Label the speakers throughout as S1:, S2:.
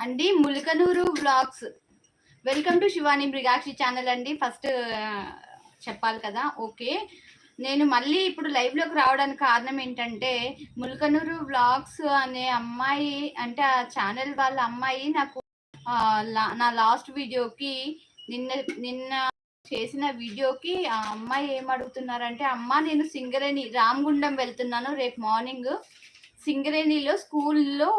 S1: అండి Mulkanoor vlogs. Welcome to Shivani Mrugakshi channel అండి. First చెప్పాలి కదా? ఓకే. నేను మళ్ళీ ఇప్పుడు లైవ్లోకి రావడానికి కారణం ఏంటంటే ములకనూరు వ్లాగ్స్ అనే అమ్మాయి అంటే ఆ ఛానల్ వాళ్ళ అమ్మాయి నాకు నా లాస్ట్ వీడియోకి నిన్న నిన్న చేసిన వీడియోకి ఆ అమ్మాయి ఏం అడుగుతున్నారంటే అమ్మ నేను సింగరేణి రామగుండం వెళ్తున్నాను రేపు మార్నింగ్ సింగరేణిలో స్కూల్లో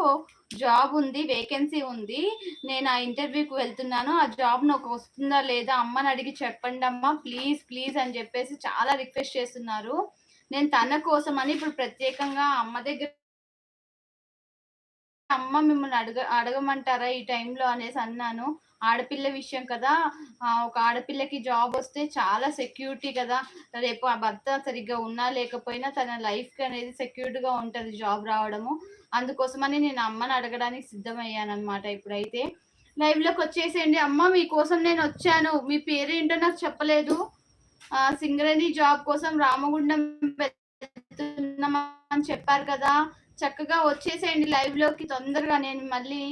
S1: జాబ్ ఉంది వేకెన్సీ ఉంది. నేను ఆ ఇంటర్వ్యూకి వెళ్తున్నాను. ఆ జాబ్ నాకు వస్తుందా లేదా అమ్మని అడిగి చెప్పండి అమ్మా ప్లీజ్ ప్లీజ్ అని చెప్పేసి చాలా రిక్వెస్ట్ చేస్తున్నారు. నేను తన కోసం అని ఇప్పుడు ప్రత్యేకంగా అమ్మ దగ్గర అమ్మ మిమ్మల్ని అడగ అడగమంటారా ఈ టైంలో అనేసి అన్నాను. ఆడపిల్ల విషయం కదా ఒక ఆడపిల్లకి జాబ్ వస్తే చాలా సెక్యూరిటీ కదా. రేపు ఆ భర్త సరిగ్గా ఉన్నా లేకపోయినా తన లైఫ్ అనేది సెక్యూర్డ్గా ఉంటుంది జాబ్ రావడము. అందుకోసమని నేను అమ్మని అడగడానికి సిద్ధమయ్యాను అనమాట ఇప్పుడైతే. లైవ్లోకి వచ్చేసేయండి. అమ్మ మీకోసం నేను వచ్చాను. మీ పేరేంటో నాకు చెప్పలేదు. సింగరేణి జాబ్ కోసం రామగుండం అని చెప్పారు కదా. చక్కగా వచ్చేసేయండి లైవ్లోకి తొందరగా. నేను మళ్ళీ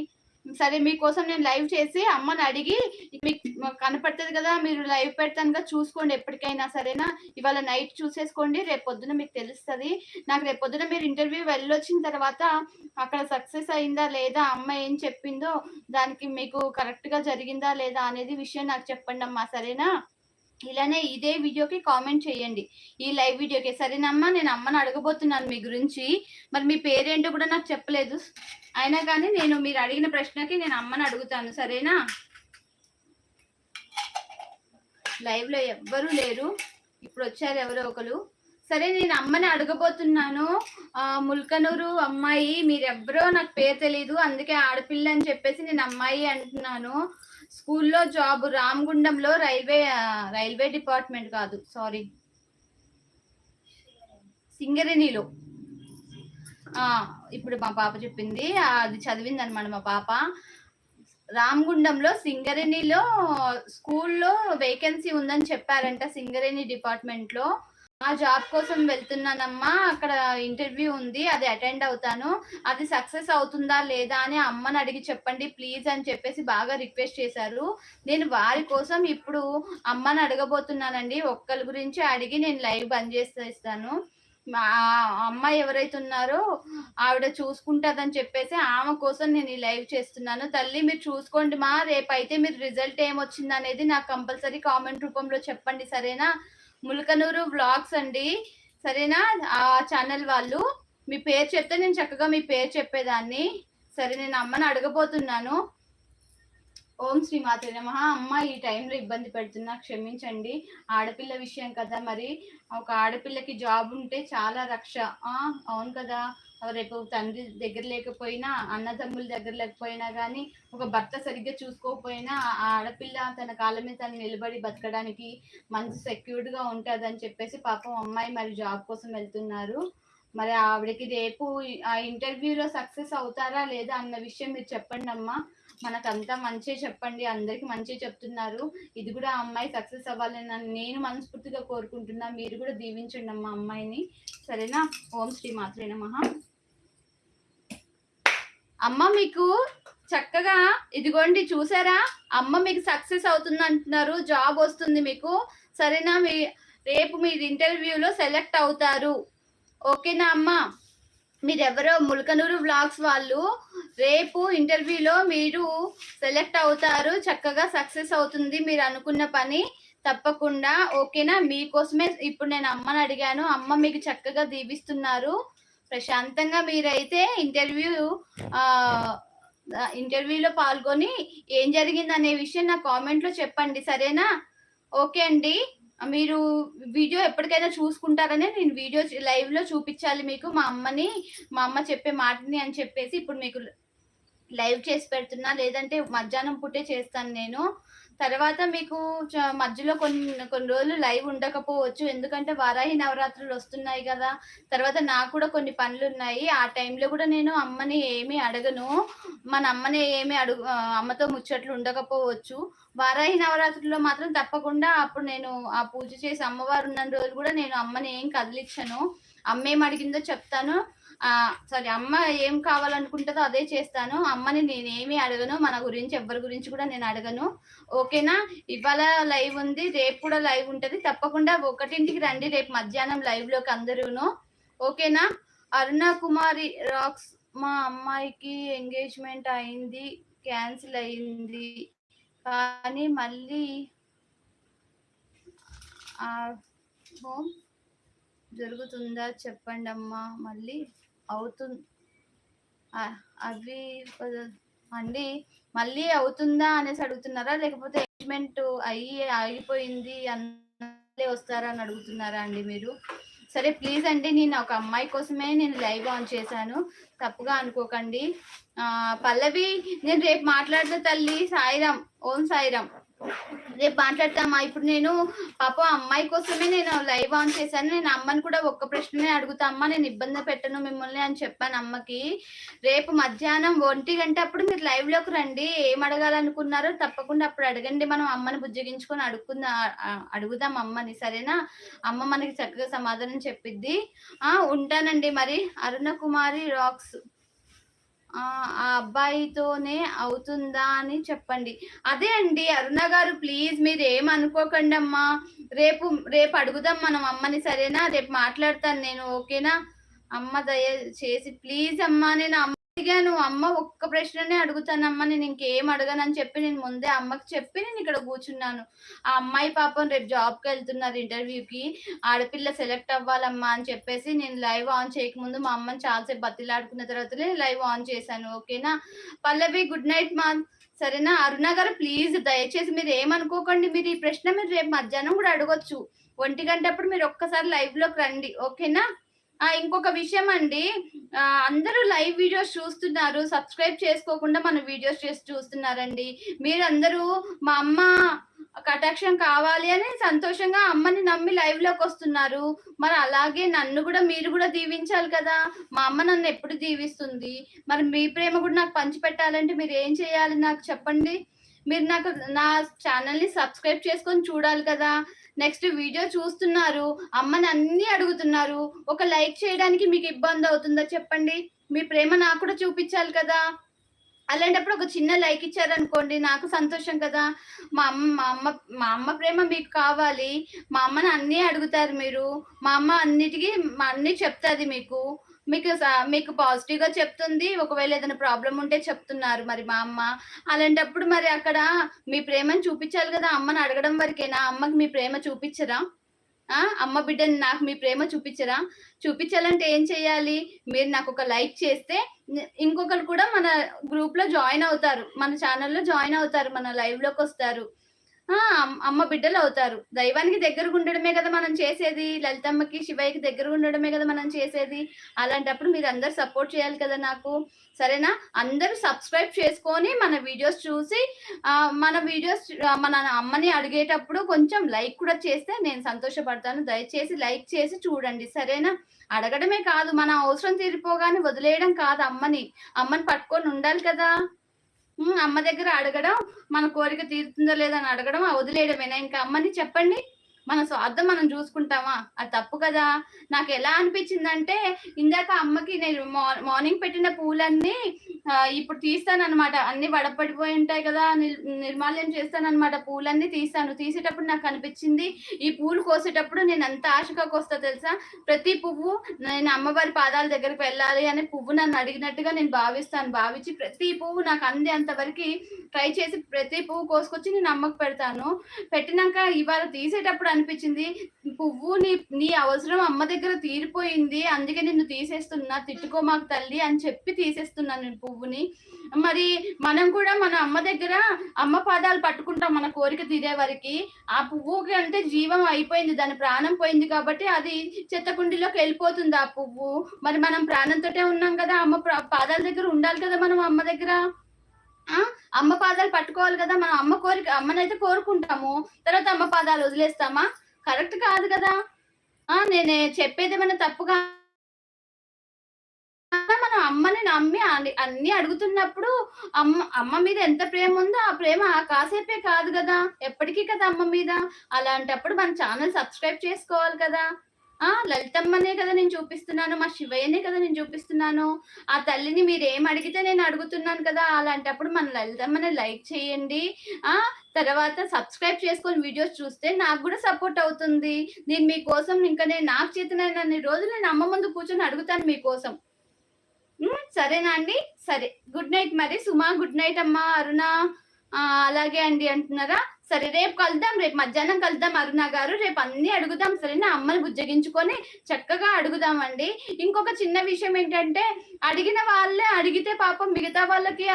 S1: సరే మీకోసం నేను లైవ్ చేసి అమ్మని అడిగి మీకు కనపడుతుంది కదా మీరు లైవ్ పెడతాను కదా చూసుకోండి ఎప్పటికైనా సరేనా? ఇవాళ నైట్ చూసేసుకోండి రేపొద్దున మీకు తెలుస్తుంది. నాకు రేపొద్దున మీరు ఇంటర్వ్యూ వెళ్ళొచ్చిన తర్వాత అక్కడ సక్సెస్ అయిందా లేదా అమ్మ ఏం చెప్పిందో దానికి మీకు కరెక్ట్గా జరిగిందా లేదా అనేది విషయం నాకు చెప్పండి అమ్మా సరేనా? ఇలానే ఇదే వీడియోకి కామెంట్ చేయండి. ఈ లైవ్ వీడియోకి. సరేనమ్మా నేను అమ్మని అడగబోతున్నాను మీ గురించి. మరి మీ పేరేంటో కూడా నాకు చెప్పలేదు. అయినా కానీ నేను మీరు అడిగిన ప్రశ్నకి నేను అమ్మని అడుగుతాను. సరేనా? లైవ్లో ఎవ్వరూ లేరు. ఇప్పుడు వచ్చారు ఎవరో ఒకరు. సరే నేను అమ్మని అడగబోతున్నాను. ఆ, ముల్కనూరు అమ్మాయి. మీరెవ్వరో నాకు పేరు తెలీదు. అందుకే ఆడపిల్ల అని చెప్పేసి నేను అమ్మాయి అంటున్నాను. స్కూల్లో జాబ్ రామగుండంలో రైల్వే రైల్వే డిపార్ట్మెంట్ కాదు సారీ. సింగరేణిలో. ఆ, ఇప్పుడు మా పాప చెప్పింది అది చదివింది అనమాట మా పాప. రామగుండంలో సింగరేణిలో స్కూల్లో వేకెన్సీ ఉందని చెప్పారంట సింగరేణి డిపార్ట్మెంట్లో. ఆ జాబ్ కోసం వెళ్తున్నానమ్మా. అక్కడ ఇంటర్వ్యూ ఉంది. అది అటెండ్ అవుతాను. అది సక్సెస్ అవుతుందా లేదా అని అమ్మని అడిగి చెప్పండి ప్లీజ్ అని చెప్పేసి బాగా రిక్వెస్ట్ చేశారు. నేను వారి కోసం ఇప్పుడు అమ్మని అడగబోతున్నానండి. ఒక్కరి గురించి అడిగి నేను లైవ్ బంద్ చేసేస్తాను. అమ్మ అమ్మాయి ఎవరైతే ఉన్నారో ఆవిడ చూసుకుంటుందని చెప్పేసి ఆమె కోసం నేను ఈ లైవ్ చేస్తున్నాను. తల్లి మీరు చూసుకోండి మా. రేపైతే మీరు రిజల్ట్ ఏమొచ్చింది అనేది నాకు కంపల్సరీ కామెంట్ రూపంలో చెప్పండి. సరేనా? ములకనూరు వ్లాగ్స్ అండి. సరేనా? ఆ ఛానల్ వాళ్ళు మీ పేరు చెప్తే నేను చక్కగా మీ పేరు చెప్పేదాన్ని. సరే నేను అమ్మని అడగబోతున్నాను. ఓం శ్రీ మాత్రే నమ. అమ్మ ఈ టైంలో ఇబ్బంది పెడుతున్నా క్షమించండి. ఆడపిల్ల విషయం కదా మరి. ఒక ఆడపిల్లకి జాబ్ ఉంటే చాలా రక్ష. అవును కదా. రేపు తండ్రి దగ్గర లేకపోయినా అన్నదమ్ముల దగ్గర లేకపోయినా కానీ ఒక భర్త సరిగ్గా చూసుకోకపోయినా ఆ ఆడపిల్ల తన కాళ్ళ మీద తను నిలబడి బతకడానికి మంచి సెక్యూర్డ్గా అని చెప్పేసి పాపం అమ్మాయి మరి జాబ్ కోసం వెళ్తున్నారు. మరి ఆవిడకి రేపు ఆ ఇంటర్వ్యూలో సక్సెస్ అవుతారా లేదా అన్న విషయం మీరు చెప్పండి అమ్మా. మనకంతా మంచి చెప్పండి. అందరికి మంచి చెప్తున్నారు. ఇది కూడా అమ్మాయి సక్సెస్ అవ్వాలని నేను మనస్ఫూర్తిగా కోరుకుంటున్నా. మీరు కూడా దీవించండి అమ్మా అమ్మాయిని. సరేనా? ఓం శ్రీ మాత్రే నమః. అమ్మ మీకు చక్కగా ఇదిగోండి చూసారా? అమ్మ మీకు సక్సెస్ అవుతుంది అంటున్నారు. జాబ్ వస్తుంది మీకు. సరేనా? మీ రేపు మీరు ఇంటర్వ్యూలో సెలెక్ట్ అవుతారు. ఓకేనా అమ్మ? మీరెవరో ములకనూరు వ్లాగ్స్ వాళ్ళు రేపు ఇంటర్వ్యూలో మీరు సెలెక్ట్ అవుతారు చక్కగా సక్సెస్ అవుతుంది మీరు అనుకున్న పని తప్పకుండా ఓకేనా? మీకోసమే ఇప్పుడు నేను అమ్మని అడిగాను. అమ్మ మీకు చక్కగా దీవిస్తున్నారు. ప్రశాంతంగా మీరైతే ఇంటర్వ్యూ ఇంటర్వ్యూలో పాల్గొని ఏం జరిగింది అనే విషయం నా కామెంట్లో చెప్పండి సరేనా? ఓకే అండి. మీరు వీడియో ఎప్పటికైనా చూసుకుంటారనే నేను వీడియో లైవ్లో చూపించాలి మీకు మా అమ్మని మా అమ్మ చెప్పే మాటని అని చెప్పేసి ఇప్పుడు మీకు లైవ్ చేసి పెడుతున్నా. లేదంటే మధ్యాహ్నం పుట్టే చేస్తాను నేను. తర్వాత మీకు చ- మధ్యలో కొన్ని కొన్ని రోజులు లైవ్ ఉండకపోవచ్చు. ఎందుకంటే వారాహి నవరాత్రులు వస్తున్నాయి కదా. తర్వాత నాకు కూడా కొన్ని పనులు ఉన్నాయి ఆ టైంలో కూడా నేను అమ్మని ఏమీ అడగను. మన అమ్మని ఏమీ అడుగు అమ్మతో ముచ్చట్లు ఉండకపోవచ్చు. వారాహి నవరాత్రుల్లో మాత్రం తప్పకుండా అప్పుడు నేను ఆ పూజ చేసి అమ్మవారు ఉన్న రోజులు కూడా నేను అమ్మని ఏం కదిలించను. అమ్మ ఏం అడిగిందో చెప్తాను. సారీ అమ్మ ఏం కావాలనుకుంటుందో అదే చేస్తాను. అమ్మని నేనేమి అడగను మన గురించి ఎవరి గురించి కూడా నేను అడగను. ఓకేనా? ఇవాళ లైవ్ ఉంది రేపు కూడా లైవ్ ఉంటుంది. తప్పకుండా ఒకటింటికి రండి రేపు మధ్యాహ్నం లైవ్లోకి అందరూను. ఓకేనా? అరుణ కుమారి రాక్స్ మా అమ్మాయికి ఎంగేజ్మెంట్ అయింది క్యాన్సిల్ అయింది. కానీ మళ్ళీ హోమ్ జరుగుతుందా చెప్పండి అమ్మా మళ్ళీ అవుతుంది అవి అండి మళ్ళీ అవుతుందా అనేసి అడుగుతున్నారా? లేకపోతే ఎంగేజ్మెంట్ అయ్యి ఆగిపోయింది అన్నే వస్తారా అని అడుగుతున్నారా అండి మీరు? సరే ప్లీజ్ అండి నేను ఒక అమ్మాయి కోసమే నేను లైవ్ ఆన్ చేశాను. తప్పుగా అనుకోకండి. పల్లవి నేను రేపు మాట్లాడిన తల్లి. సాయిరామ్ ఓం సాయిరామ్ రేపు మాట్లాడతామా? ఇప్పుడు నేను పాప అమ్మాయి కోసమే నేను లైవ్ ఆన్ చేశాను. నేను అమ్మని కూడా ఒక్క ప్రశ్ననే అడుగుతా అమ్మ నేను ఇబ్బంది పెట్టను మిమ్మల్ని అని చెప్పాను అమ్మకి. రేపు మధ్యాహ్నం ఒంటి గంట అప్పుడు మీరు లైవ్లోకి రండి. ఏం అడగాలనుకున్నారో తప్పకుండా అప్పుడు అడగండి. మనం అమ్మని బుజ్జగించుకొని అడుగుకుందా అడుగుదాం అమ్మని. సరేనా? అమ్మ మనకి చక్కగా సమాధానం చెప్పిద్ది. ఆ ఉంటానండి మరి. అరుణ కుమారి రాక్స్. ఆ అబ్బాయితోనే అవుతుందా అని చెప్పండి. అదే అండి అరుణ గారు ప్లీజ్ మీరు ఏమనుకోకండి అమ్మా రేపు రేపు అడుగుదాం మనం అమ్మని సరేనా? రేపు మాట్లాడతాను నేను ఓకేనా? అమ్మ దయ చేసి ప్లీజ్ అమ్మా నేను అమ్మ అడిగాను అమ్మ ఒక్క ప్రశ్ననే అడుగుతానమ్మా నేను ఇంకేం అడగనని చెప్పి నేను ముందే అమ్మకి చెప్పి నేను ఇక్కడ కూర్చున్నాను. ఆ అమ్మాయి పాపం రేపు జాబ్కి వెళ్తున్నారు ఇంటర్వ్యూకి. ఆడపిల్ల సెలెక్ట్ అవ్వాలమ్మా అని చెప్పేసి నేను లైవ్ ఆన్ చేయకముందు మా అమ్మని చాలాసేపు బతిలాడుకున్న తర్వాతనే లైవ్ ఆన్ చేశాను ఓకేనా? పల్లవి గుడ్ నైట్ మా సరేనా? అరుణ గారు ప్లీజ్ దయచేసి మీరు ఏమనుకోకండి మీరు ఈ ప్రశ్న మీరు రేపు మధ్యాహ్నం కూడా అడగొచ్చు. ఒంటి గంట అప్పుడు మీరు ఒక్కసారి లైవ్లోకి రండి ఓకేనా? ఇంకొక విషయం అండి. అందరూ లైవ్ వీడియోస్ చూస్తున్నారు. సబ్స్క్రైబ్ చేసుకోకుండా మన వీడియోస్ చేసి చూస్తున్నారండి. మీరందరూ మా అమ్మ కటాక్షం కావాలి అని సంతోషంగా అమ్మని నమ్మి లైవ్లోకి వస్తున్నారు. మరి అలాగే నన్ను కూడా మీరు కూడా దీవించాలి కదా. మా అమ్మ నన్ను ఎప్పుడు దీవిస్తుంది? మరి మీ ప్రేమ కూడా నాకు పంచిపెట్టాలంటే మీరు ఏం చేయాలి నాకు చెప్పండి. మీరు నాకు నా ఛానల్ని సబ్స్క్రైబ్ చేసుకొని చూడాలి కదా. నెక్స్ట్ వీడియో చూస్తున్నారు అమ్మని అన్ని అడుగుతున్నారు ఒక లైక్ చేయడానికి మీకు ఇబ్బంది అవుతుందా చెప్పండి. మీ ప్రేమ నాకు కూడా చూపించాలి కదా. అలాంటప్పుడు ఒక చిన్న లైక్ ఇచ్చారనుకోండి నాకు సంతోషం కదా. మా అమ్మ మా అమ్మ మా అమ్మ ప్రేమ మీకు కావాలి. మా అమ్మని అన్నీ అడుగుతారు మీరు. మా అమ్మ అన్నిటికీ అన్నీ చెప్తుంది మీకు. మీకు మీకు పాజిటివ్గా చెప్తుంది. ఒకవేళ ఏదైనా ప్రాబ్లం ఉంటే చెప్తున్నారు మరి మా అమ్మ. అలాంటప్పుడు మరి అక్కడ మీ ప్రేమను చూపించాలి కదా అమ్మని అడగడం వరకేనా? అమ్మకి మీ ప్రేమ చూపించరా? అమ్మ బిడ్డని నాకు మీ ప్రేమ చూపించరా? చూపించాలంటే ఏం చేయాలి? మీరు నాకు ఒక లైక్ చేస్తే ఇంకొకరు కూడా మన గ్రూప్లో జాయిన్ అవుతారు. మన ఛానల్లో జాయిన్ అవుతారు. మన లైవ్లోకి వస్తారు. అమ్మ బిడ్డలు అవుతారు దైవానికి దగ్గరగా ఉండడమే కదా మనం చేసేది. లలితమ్మకి శివయ్యకి దగ్గరగా ఉండడమే కదా మనం చేసేది. అలాంటప్పుడు మీరు అందరు సపోర్ట్ చేయాలి కదా నాకు. సరేనా? అందరూ సబ్స్క్రైబ్ చేసుకొని మన వీడియోస్ చూసి మన వీడియోస్ మన అమ్మని అడిగేటప్పుడు కొంచెం లైక్ కూడా చేస్తే నేను సంతోషపడతాను. దయచేసి లైక్ చేసి చూడండి. సరేనా? అడగడమే కాదు. మన అవసరం తీరిపోగానే వదిలేయడం కాదు అమ్మని. అమ్మని పట్టుకొని ఉండాలి కదా. అమ్మ దగ్గర అడగడం మన కోరిక తీరుతుందో లేదని అడగడం వదిలేయడమేనా? ఇంకా అమ్మని చెప్పండి. మన స్వార్థం మనం చూసుకుంటామా? అది తప్పు కదా. నాకు ఎలా అనిపించిందంటే ఇందాక అమ్మకి నేను మార్నింగ్ పెట్టిన పూలన్నీ ఇప్పుడు తీస్తానన్నమాట. అన్ని వడపడిపోయి ఉంటాయి కదా నిర్మాల్యం చేస్తానన్నమాట. పూలన్నీ తీస్తాను తీసేటప్పుడు నాకు అనిపించింది ఈ పూలు కోసేటప్పుడు నేను ఎంత ఆశగా కోస్తా తెలుసా? ప్రతి పువ్వు నేను అమ్మవారి పాదాల దగ్గరికి వెళ్ళాలి అనే పువ్వు నన్ను అడిగినట్టుగా నేను భావిస్తాను. భావించి ప్రతి పువ్వు నాకు అందే అంతవరకు ట్రై చేసి ప్రతి పువ్వు కోసుకొచ్చి నేను అమ్మకు పెడతాను. పెట్టినాక ఇవాళ తీసేటప్పుడు అనిపించింది. పువ్వు నీ నీ అవసరం అమ్మ దగ్గర తీరిపోయింది. అందుకే నిన్ను తీసేస్తున్నా. తిట్టుకో మాకు తల్లి అని చెప్పి తీసేస్తున్నాను నేను పువ్వుని. మరి మనం కూడా మన అమ్మ దగ్గర అమ్మ పాదాలు పట్టుకుంటాం మన కోరిక తీరే వరకు. ఆ పువ్వుకి అంటే జీవం అయిపోయింది. దాని ప్రాణం పోయింది కాబట్టి అది చెత్తకుండిలోకి వెళ్ళిపోతుంది ఆ పువ్వు. మరి మనం ప్రాణంతోటే ఉన్నాం కదా. అమ్మ పాదాల దగ్గర ఉండాలి కదా మనం అమ్మ దగ్గర? అమ్మ పాదాలు పట్టుకోవాలి కదా మనం అమ్మ కోరిక అమ్మనైతే కోరుకుంటాము. తర్వాత అమ్మ పాదాలు వదిలేస్తామా? కరెక్ట్ కాదు కదా. ఆ నేనే చెప్పేది ఏమైనా తప్పుగా మనం అమ్మని నమ్మి అన్ని అడుగుతున్నప్పుడు అమ్మ అమ్మ మీద ఎంత ప్రేమ ఉందో ఆ ప్రేమ కాసేపే కాదు కదా. ఎప్పటికీ కదా అమ్మ మీద. అలాంటప్పుడు మన ఛానల్ సబ్స్క్రైబ్ చేసుకోవాలి కదా. ఆ లలితమ్మనే కదా నేను చూపిస్తున్నాను మా శివయ్యనే కదా నేను చూపిస్తున్నాను. ఆ తల్లిని మీరు ఏం అడిగితే నేను అడుగుతున్నాను కదా అలాంటప్పుడు మన లలితమ్మని లైక్ చేయండి. ఆ తర్వాత సబ్స్క్రైబ్ చేసుకొని వీడియోస్ చూస్తే నాకు కూడా సపోర్ట్ అవుతుంది. నేను మీకోసం ఇంకా నేను నాకు చేతనైన రోజులు నేను అమ్మ ముందు కూర్చొని అడుగుతాను మీకోసం. సరేనా అండి? సరే. గుడ్ నైట్ మరి. సుమా గుడ్ నైట్ అమ్మా అరుణ. అలాగే అండి అంటున్నారా? సరే రేపు కలుద్దాం రేపు మధ్యాహ్నం కలుద్దాం అరుణ గారు. రేపు అన్ని అడుగుదాం. సరేనా అమ్మని బుజ్జగించుకొని చక్కగా అడుగుదామండి. ఇంకొక చిన్న విషయం ఏంటంటే అడిగిన వాళ్ళే అడిగితే పాపం మిగతా వాళ్ళకి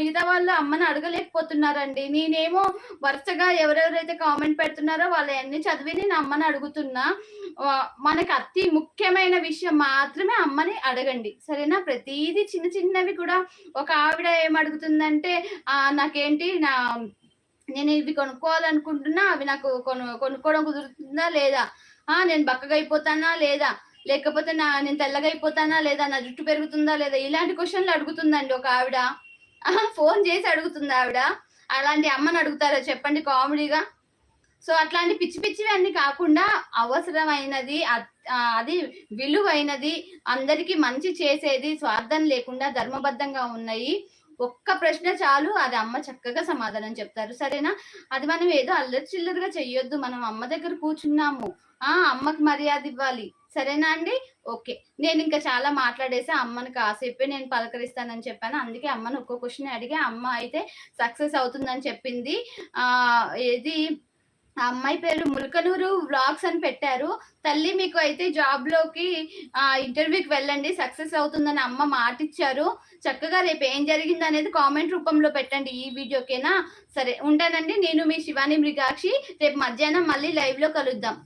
S1: మిగతా వాళ్ళు అమ్మని అడగలేకపోతున్నారండి. నేనేమో వరుసగా ఎవరెవరైతే కామెంట్ పెడుతున్నారో వాళ్ళన్నీ చదివి నేను అమ్మని అడుగుతున్నా. మనకు అతి ముఖ్యమైన విషయం మాత్రమే అమ్మని అడగండి. సరేనా? ప్రతిదీ చిన్న చిన్నవి కూడా. ఒక ఆవిడ ఏం అడుగుతుందంటే నాకేంటి నా నేను ఇవి కొనుక్కోవాలనుకుంటున్నా అవి నాకు కొను కొనుక్కోవడం కుదురుతుందా లేదా? ఆ నేను బక్కగా అయిపోతానా లేదా? లేకపోతే నా నేను తెల్లగా అయిపోతానా లేదా? నా జుట్టు పెరుగుతుందా లేదా? ఇలాంటి క్వశ్చన్లు అడుగుతుందండి ఒక ఆవిడ. ఫోన్ చేసి అడుగుతుంది ఆవిడ. అలాంటి అమ్మని అడుగుతారా చెప్పండి కామెడీగా? సో అట్లాంటి పిచ్చి పిచ్చివి అన్ని కాకుండా అవసరమైనది అది విలువైనది అందరికీ మంచి చేసేది స్వార్థం లేకుండా ధర్మబద్ధంగా ఉన్నాయి. ఒక్క ప్రశ్న చాలు అది అమ్మ చక్కగా సమాధానం చెప్తారు. సరేనా? అది మనం ఏదో అల్లరి చిల్లరగా చెయ్యొద్దు. మనం అమ్మ దగ్గర కూర్చున్నాము. ఆ అమ్మకి మర్యాద ఇవ్వాలి. సరేనా అండి? ఓకే. నేను ఇంకా చాలా మాట్లాడేసి. అమ్మని కాసేపే నేను పలకరిస్తానని చెప్పాను. అందుకే అమ్మను ఒక్కో క్వశ్చన్ అడిగి. అమ్మ అయితే సక్సెస్ అవుతుందని చెప్పింది. ఆ ఏది? ఆ అమ్మాయి పేరు ములకనూరు వ్లాగ్స్ అని పెట్టారు. తల్లి మీకు అయితే జాబ్లోకి ఇంటర్వ్యూకి వెళ్ళండి సక్సెస్ అవుతుందని అమ్మ మాట ఇచ్చారు చక్కగా రేపు ఏం జరిగింది అనేది కామెంట్ రూపంలో పెట్టండి ఈ వీడియోకేనా సరే ఉంటానండి. నేను మీ శివాని మృగాక్షి. రేపు మధ్యాహ్నం మళ్ళీ లైవ్లో కలుద్దాం.